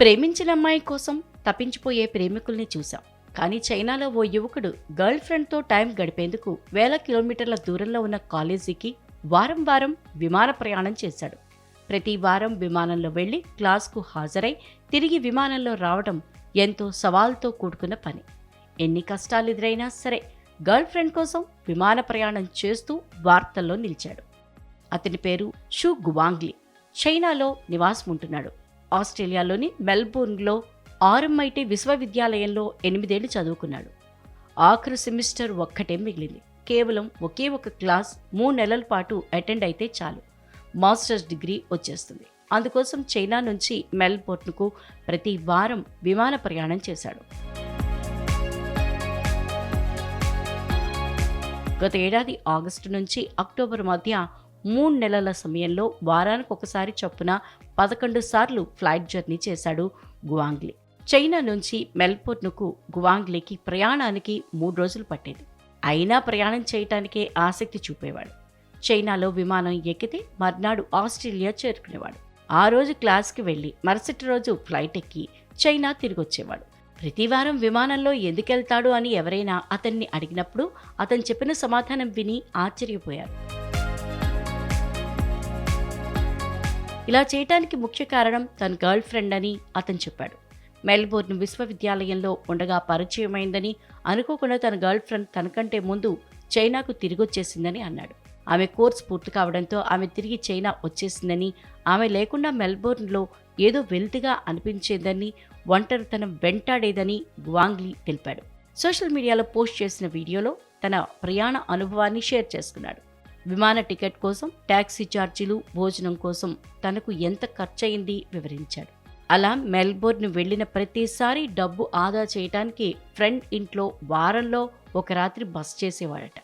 ప్రేమించిన అమ్మాయి కోసం తప్పించిపోయే ప్రేమికుల్ని చూశాం. కానీ చైనాలో ఓ యువకుడు గర్ల్ ఫ్రెండ్తో టైం గడిపేందుకు వేల కిలోమీటర్ల దూరంలో ఉన్న కాలేజీకి వారం వారం విమాన ప్రయాణం చేశాడు. ప్రతి వారం విమానంలో వెళ్ళి క్లాస్కు హాజరై తిరిగి విమానంలో రావడం ఎంతో సవాల్తో కూడుకున్న పని. ఎన్ని కష్టాలు ఎదురైనా సరే గర్ల్ ఫ్రెండ్ కోసం విమాన ప్రయాణం చేస్తూ వార్తల్లో నిలిచాడు. అతని పేరు షూ గువాంగ్లీ. చైనాలో నివాసం ఉంటున్నాడు ఆస్ట్రేలియాలోని మెల్బోర్న్లో ఆర్ఎంఐటి విశ్వవిద్యాలయంలో ఎనిమిదేళ్ళు చదువుకున్నాడు. ఆఖరు సెమిస్టర్ ఒక్కటే మిగిలింది. కేవలం ఒకే ఒక క్లాస్ మూడు నెలల పాటు అటెండ్ అయితే చాలు. మాస్టర్స్ డిగ్రీ వచ్చేస్తుంది. అందుకోసం చైనా నుంచి మెల్బోర్న్కు ప్రతి వారం విమాన ప్రయాణం చేశాడు. గత ఏడాది ఆగస్టు నుంచి అక్టోబర్ మధ్య మూడు నెలల సమయంలో వారానికి ఒకసారి చొప్పున పదకొండు సార్లు ఫ్లైట్ జర్నీ చేశాడు గువాంగ్లీ. చైనా నుంచి మెల్బోర్న్కు గువాంగ్లీకి ప్రయాణానికి మూడు రోజులు పట్టేది. అయినా ప్రయాణం చేయటానికే ఆసక్తి చూపేవాడు. చైనాలో విమానం ఎక్కితే మర్నాడు ఆస్ట్రేలియా చేరుకునేవాడు. ఆ రోజు క్లాస్కి వెళ్ళి మరుసటి రోజు ఫ్లైట్ ఎక్కి చైనా తిరిగొచ్చేవాడు. వచ్చేవాడు ప్రతివారం విమానంలో ఎందుకెళ్తాడు అని ఎవరైనా అతన్ని అడిగినప్పుడు అతను చెప్పిన సమాధానం విని ఆశ్చర్యపోయారు. ఇలా చేయటానికి ముఖ్య కారణం తన గర్ల్ ఫ్రెండ్ అని అతను చెప్పాడు. మెల్బోర్న్ విశ్వవిద్యాలయంలో ఉండగా పరిచయమైందని అనుకోకుండా తన గర్ల్ ఫ్రెండ్ తనకంటే ముందు చైనాకు తిరిగొచ్చేసిందని అన్నాడు. ఆమె కోర్స్ పూర్తి కావడంతో ఆమె తిరిగి చైనా వచ్చేసిందని ఆమె లేకుండా మెల్బోర్న్లో ఏదో వెల్తిగా అనిపించేదని ఒంటరితనం వెంటాడేదని వాంగ్లీ తెలిపాడు. సోషల్ మీడియాలో పోస్ట్ చేసిన వీడియోలో తన ప్రయాణ అనుభవాన్ని షేర్ చేసుకున్నాడు. విమాన టికెట్ కోసం ట్యాక్సీ ఛార్జీలు భోజనం కోసం తనకు ఎంత ఖర్చయింది వివరించాడు. అలా మెల్బోర్న్ వెళ్ళిన ప్రతిసారి డబ్బు ఆదా చేయటానికి ఫ్రెండ్ ఇంట్లో వారంలో ఒక రాత్రి బస్ చేసేవాడట.